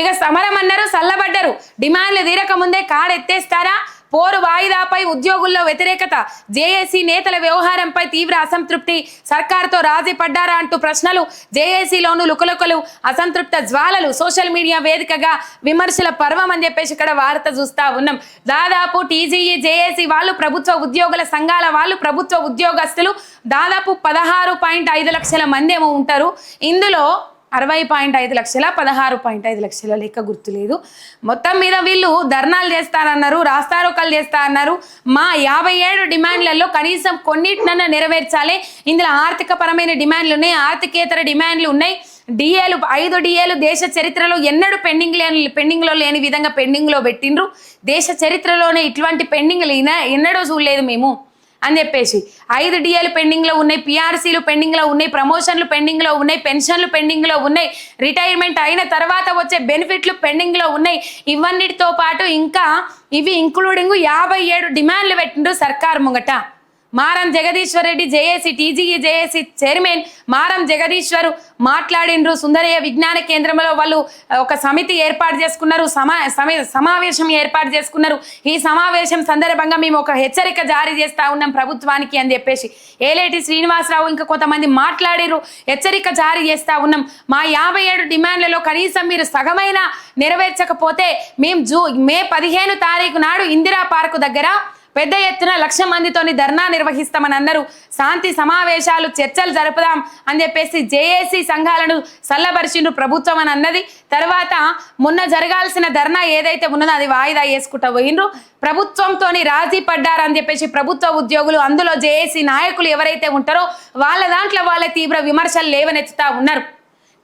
ఇక సమరం అన్నారు సల్లబడ్డరు. డిమాండ్లు తీరక ముందే కాడెత్తేస్తారా పోరు వాయిదాపై ఉద్యోగుల్లో వ్యతిరేకత. జేఏసీ నేతల వ్యవహారంపై తీవ్ర అసంతృప్తి. సర్కార్తో రాజీ పడ్డారా అంటూ ప్రశ్నలు. జేఏసీలోను లుకలుకలు అసంతృప్త జ్వాలలు. సోషల్ మీడియా వేదికగా విమర్శల పర్వం అని చెప్పేసి ఇక్కడ వార్త చూస్తా ఉన్నాం. దాదాపు టీజీఈ జేఏసీ వాళ్ళు ప్రభుత్వ ఉద్యోగుల సంఘాల వాళ్ళు ప్రభుత్వ ఉద్యోగస్తులు దాదాపు పదహారు పాయింట్ ఐదు లక్షల మంది ఏమో ఉంటారు. ఇందులో అరవై పాయింట్ ఐదు లక్షల పదహారు పాయింట్ ఐదు లక్షల లెక్క గుర్తులేదు. మొత్తం మీద వీళ్ళు ధర్నాలు చేస్తారన్నారు రాస్తారోకలు చేస్తా అన్నారు మా యాభై ఏడు డిమాండ్లలో కనీసం కొన్నిటినన్నా నెరవేర్చాలి. ఇందులో ఆర్థిక పరమైన డిమాండ్లు ఉన్నాయి ఆర్థికేతర డిమాండ్లు ఉన్నాయి. డిఏలు ఐదు డిఏలు దేశ చరిత్రలో ఎన్నడూ పెండింగ్ లేని పెండింగ్లో లేని విధంగా పెండింగ్లో పెట్టిండ్రు. దేశ చరిత్రలోనే ఇటువంటి పెండింగ్లు ఎన్నడూ చూడలేదు మేము. అని చెప్పేసి. ఐదు డిఏలు పెండింగ్లో ఉన్నాయి పిఆర్సీలు పెండింగ్లో ఉన్నాయి ప్రమోషన్లు పెండింగ్లో ఉన్నాయి పెన్షన్లు పెండింగ్లో ఉన్నాయి. రిటైర్మెంట్ అయిన తర్వాత వచ్చే బెనిఫిట్లు పెండింగ్లో ఉన్నాయి. ఇవన్నిటితో పాటు ఇంకా ఇవి ఇంక్లూడింగ్ యాభై ఏడు డిమాండ్లు పెట్టిండ్రు సర్కార్ ముంగట. Maram Jagadishwar Reddy JAC TGE JAC chairman Maram Jagadishwar మాట్లాడిండ్రు. Sundarayya విజ్ఞాన కేంద్రంలో వాళ్ళు ఒక సమితి ఏర్పాటు చేసుకున్నారు. సమా సమావేశం ఏర్పాటు చేసుకున్నారు. ఈ సమావేశం సందర్భంగా మేము ఒక హెచ్చరిక జారీ చేస్తా ఉన్నాం ప్రభుత్వానికి అని చెప్పేసి. ఏలేటి శ్రీనివాసరావు ఇంకా కొంతమంది మాట్లాడిరు హెచ్చరిక జారీ చేస్తూ ఉన్నాం. మా యాభై ఏడు డిమాండ్లలో కనీసం మీరు సగమైన నెరవేర్చకపోతే మేము జూ మే పదిహేను తారీఖు నాడు ఇందిరా పార్కు దగ్గర పెద్ద ఎత్తున లక్ష మందితోని ధర్నా నిర్వహిస్తామని అన్నారు శాంతి సమావేశాలు చర్చలు జరుపుదాం అని చెప్పేసి జేఏసీ సంఘాలను సల్లబరిచిండ్రు ప్రభుత్వం అని అన్నది. తర్వాత మొన్న జరగాల్సిన ధర్నా ఏదైతే ఉన్నదో అది వాయిదా వేసుకుంటా పోయిండ్రు. ప్రభుత్వంతోని రాజీ పడ్డారని చెప్పేసి ప్రభుత్వ ఉద్యోగులు అందులో జేఏసీ నాయకులు ఎవరైతే ఉంటారో వాళ్ళ దాంట్లో వాళ్ళ తీవ్ర విమర్శలు లేవనెత్తుతా ఉన్నారు.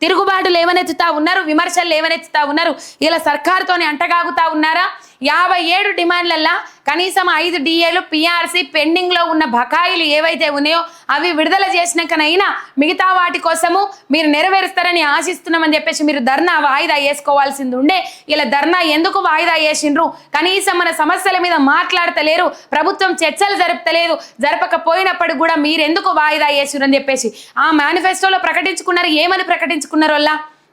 తిరుగుబాటు లేవనెత్తుతా ఉన్నారు విమర్శలు లేవనెత్తుతా ఉన్నారు. ఇలా సర్కారుతోనే అంటగాగుతా ఉన్నారా? యాభై ఏడు డిమాండ్లల్లా కనీసం ఐదు డిఏలు పిఆర్సీ పెండింగ్లో ఉన్న బకాయిలు ఏవైతే ఉన్నాయో అవి విడుదల చేసినాకనైనా మిగతా వాటి కోసము మీరు నెరవేరుస్తారని ఆశిస్తున్నామని చెప్పేసి మీరు ధర్నా వాయిదా వేసుకోవాల్సింది ఉండే ఇలా ధర్నా ఎందుకు వాయిదా వేసిండ్రు? కనీసం మన సమస్యల మీద మాట్లాడతలేరు ప్రభుత్వం చర్చలు జరుపుతలేదు జరపకపోయినప్పుడు కూడా మీరు ఎందుకు వాయిదా వేసిండ్రు అని చెప్పేసి ఆ మేనిఫెస్టోలో ప్రకటించుకున్నారు? ఏమని ప్రకటించుకున్నారు వల్ల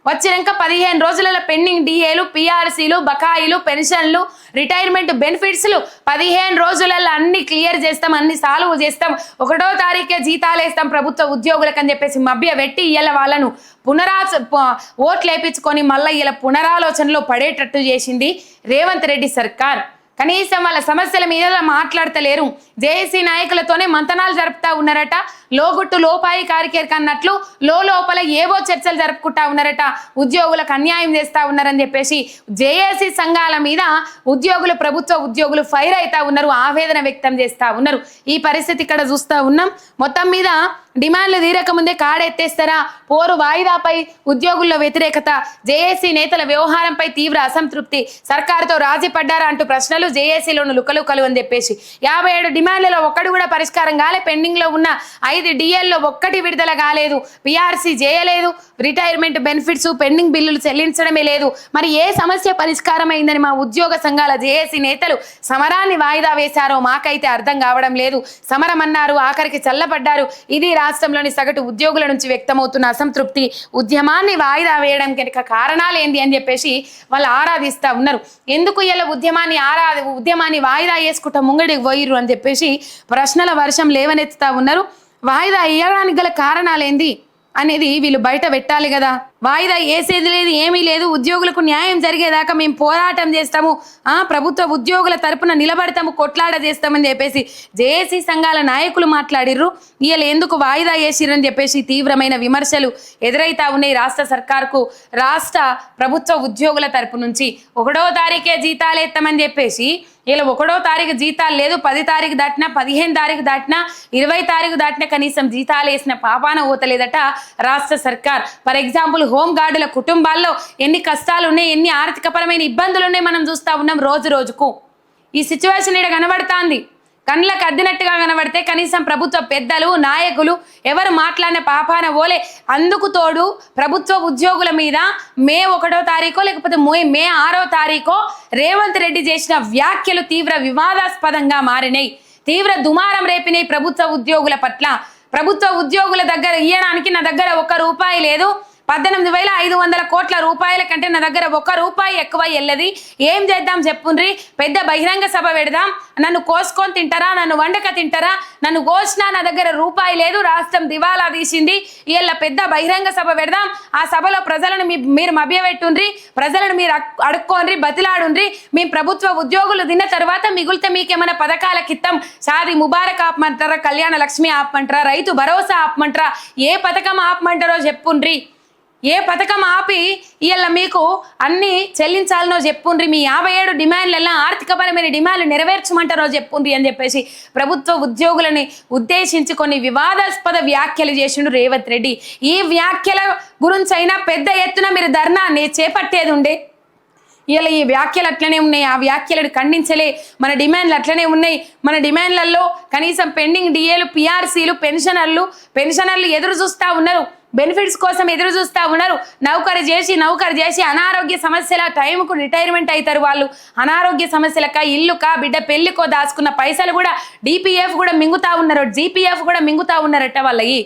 వచ్చినాక పదిహేను రోజుల పెండింగ్ డిఏలు పిఆర్సీలు బకాయిలు పెన్షన్లు రిటైర్మెంట్ బెనిఫిట్స్లు. పదిహేను రోజులలో అన్ని క్లియర్ చేస్తాం అన్ని సాల్వ్ చేస్తాం. ఒకటో తారీఖే జీతాలు వేస్తాం ప్రభుత్వ ఉద్యోగులకు అని చెప్పేసి మభ్య పెట్టి ఇయ్యాల వాళ్ళను. పునరాచ ఓట్లు వేపించుకొని మళ్ళీ ఇలా పునరాలోచనలో పడేటట్టు చేసింది రేవంత్ రెడ్డి సర్కార్. కనీసం వాళ్ళ సమస్యల మీద మాట్లాడతలేరు. జేఏసీ నాయకులతోనే మంతనాలు జరుపుతా ఉన్నారట. లోగుట్టు లోపాయి కారికేర్ అన్నట్లు లో లోపల ఏవో చర్చలు జరుపుకుంటా ఉన్నారట. ఉద్యోగులకు అన్యాయం చేస్తా ఉన్నారని చెప్పేసి జేఏసీ సంఘాల మీద ఉద్యోగులు ప్రభుత్వ ఉద్యోగులు ఫైర్ అవుతా ఉన్నారు. ఆవేదన వ్యక్తం చేస్తా ఉన్నారు. ఈ పరిస్థితి ఇక్కడ చూస్తూ ఉన్నాం. మొత్తం మీద డిమాండ్లు తీరక ముందే కాడెత్తేస్తారా? పోరు వాయిదాపై ఉద్యోగుల్లో వ్యతిరేకత. జేఏసీ నేతల వ్యవహారంపై తీవ్ర అసంతృప్తి. సర్కారుతో రాజీ పడ్డారా అంటూ ప్రశ్నలు జేఏసీలోను లుకలుకలు అని చెప్పేసి. యాభై ఏడు డిమాండ్లలో ఒక్కటి కూడా పరిష్కారం కాలే. పెండింగ్లో ఉన్న ఐదు డిఎల్లో ఒక్కటి విడుదల కాలేదు. పీఆర్సీ చేయలేదు రిటైర్మెంట్ బెనిఫిట్స్ పెండింగ్ బిల్లులు చెల్లించడమే లేదు. మరి ఏ సమస్య పరిష్కారమైందని మా ఉద్యోగ సంఘాల జేఏసీ నేతలు సమరాన్ని వాయిదా వేశారో మాకైతే అర్థం కావడం లేదు. సమరం అన్నారు ఆఖరికి చల్లబడ్డారు. ఇది రాష్ట్రంలోని సగటు ఉద్యోగుల నుంచి వ్యక్తమవుతున్న అసంతృప్తి ఉద్యమాన్ని వాయిదా వేయడం కనుక కారణాలు ఏంది అని చెప్పేసి వాళ్ళు ఆరాధిస్తా ఉన్నారు. ఎందుకు ఇలా ఉద్యమాన్ని ఆరా ఉద్యమాన్ని వాయిదా వేసుకుంటా ముంగడికి పోయిర్రు అని చెప్పేసి ప్రశ్నల వర్షం లేవనెత్తుతా ఉన్నారు. వాయిదా వేయడానికి గల కారణాలు ఏంది అనేది వీళ్ళు బయట పెట్టాలి కదా. వాయిదా వేసేది లేదు ఏమీ లేదు. ఉద్యోగులకు న్యాయం జరిగేదాకా మేము పోరాటం చేస్తాము. ఆ ప్రభుత్వ ఉద్యోగుల తరపున నిలబడతాము కొట్లాడ చేస్తామని చెప్పేసి జేఏసీ సంఘాల నాయకులు మాట్లాడిర్రు. వీళ్ళు ఎందుకు వాయిదా వేసిర్రని చెప్పేసి తీవ్రమైన విమర్శలు ఎదురైతా ఉన్నాయి రాష్ట్ర సర్కార్కు. రాష్ట్ర ప్రభుత్వ ఉద్యోగుల తరపు నుంచి ఒకటో తారీఖే జీతాలు ఎత్తామని చెప్పేసి ఇలా ఒకటో తారీఖు జీతాలు లేదు పది తారీఖు దాటినా పదిహేను తారీఖు దాటినా ఇరవై తారీఖు దాటినా కనీసం జీతాలు వేసిన పాపాన పోతలేదట రాష్ట్ర సర్కార్. ఫర్ ఎగ్జాంపుల్ హోమ్ గార్డుల కుటుంబాల్లో ఎన్ని కష్టాలు ఉన్నాయి ఎన్ని ఆర్థికపరమైన ఇబ్బందులు ఉన్నాయి మనం చూస్తా ఉన్నాం రోజు రోజుకు ఈ సిచ్యువేషన్ ఇక్కడ కనబడుతోంది. కళ్ళకు అద్దినట్టుగా కనబడితే కనీసం ప్రభుత్వ పెద్దలు నాయకులు ఎవరు మాట్లాడిన పాపాన ఓలే అందుకు తోడు ప్రభుత్వ ఉద్యోగుల మీద మే ఒకటో తారీఖో లేకపోతే మే మే ఆరో తారీఖో రేవంత్ రెడ్డి చేసిన వ్యాఖ్యలు తీవ్ర వివాదాస్పదంగా మారినాయి. తీవ్ర దుమారం రేపినాయి ప్రభుత్వ ఉద్యోగుల పట్ల. ప్రభుత్వ ఉద్యోగుల దగ్గర ఇయ్యడానికి నా దగ్గర ఒక్క రూపాయి లేదు. పద్దెనిమిది వేల ఐదు వందల కోట్ల రూపాయల కంటే నా దగ్గర ఒక్క రూపాయి ఎక్కువ వెళ్ళది ఏం చేద్దాం చెప్పుండ్రి? పెద్ద బహిరంగ సభ పెడదాం. నన్ను కోసుకొని తింటారా? నన్ను వండక తింటారా? నన్ను కోసినా నా దగ్గర రూపాయి లేదు. రాష్ట్రం దివాలా తీసింది. వీళ్ళ పెద్ద బహిరంగ సభ పెడదాం. ఆ సభలో ప్రజలను మీ మీరు మభ్యపెట్టుండ్రి. ప్రజలను మీరు అడుక్కోండ్రి బతిలాడుండ్రి. మీ ప్రభుత్వ ఉద్యోగులు తిన్న తర్వాత మిగులితే మీకేమైనా పథకాల కిత్తం సాది ముబారక్ ఆపమంటారా? కళ్యాణ లక్ష్మి ఆపమంటారా? రైతు భరోసా ఆపమంటారా? ఏ పథకం ఆపమంటారో చెప్పుండ్రి. ఏ పథకం ఆపి ఇవాళ మీకు అన్ని చెల్లించాలనో చెప్పుండ్రి. మీ యాభై ఏడు డిమాండ్లలో ఆర్థికపరమైన డిమాండ్లు నెరవేర్చమంటారో చెప్పుండ్రి అని చెప్పేసి ప్రభుత్వ ఉద్యోగులని ఉద్దేశించి కొన్ని వివాదాస్పద వ్యాఖ్యలు చేసిండు రేవంత్ రెడ్డి. ఈ వ్యాఖ్యల గురించి అయినా పెద్ద ఎత్తున మీరు ధర్నాన్ని చేపట్టేది ఉండే? ఇలా ఈ వ్యాఖ్యలు అట్లనే ఉన్నాయి. ఆ వ్యాఖ్యలను ఖండించలే. మన డిమాండ్లు అట్లనే ఉన్నాయి. మన డిమాండ్లలో కనీసం పెండింగ్ డిఏలు పిఆర్సీలు పెన్షనర్లు పెన్షనర్లు ఎదురు చూస్తూ ఉన్నారు. బెనిఫిట్స్ కోసం ఎదురు చూస్తూ ఉన్నారు. నౌకరు చేసి నౌకరు చేసి అనారోగ్య సమస్యల టైంకు రిటైర్మెంట్ అవుతారు వాళ్ళు. అనారోగ్య సమస్యలక ఇల్లుక బిడ్డ పెళ్ళికో దాచుకున్న పైసలు కూడా డిపిఎఫ్ కూడా మింగుతా ఉన్నారు జీపీఎఫ్ కూడా మింగుతా ఉన్నారట వాళ్ళకి.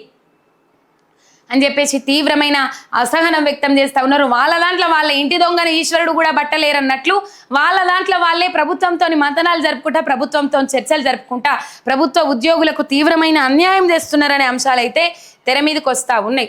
అని చెప్పేసి తీవ్రమైన అసహనం వ్యక్తం చేస్తూ ఉన్నారు. వాళ్ళ దాంట్లో వాళ్ళ ఇంటి దొంగని ఈశ్వరుడు కూడా బట్టలేరన్నట్లు వాళ్ళ దాంట్లో వాళ్ళే ప్రభుత్వంతో మంతనాలు జరుపుకుంటా ప్రభుత్వంతో చర్చలు జరుపుకుంటా ప్రభుత్వ ఉద్యోగులకు తీవ్రమైన అన్యాయం చేస్తున్నారనే అంశాలైతే తెర మీదకి వస్తూ ఉన్నాయి.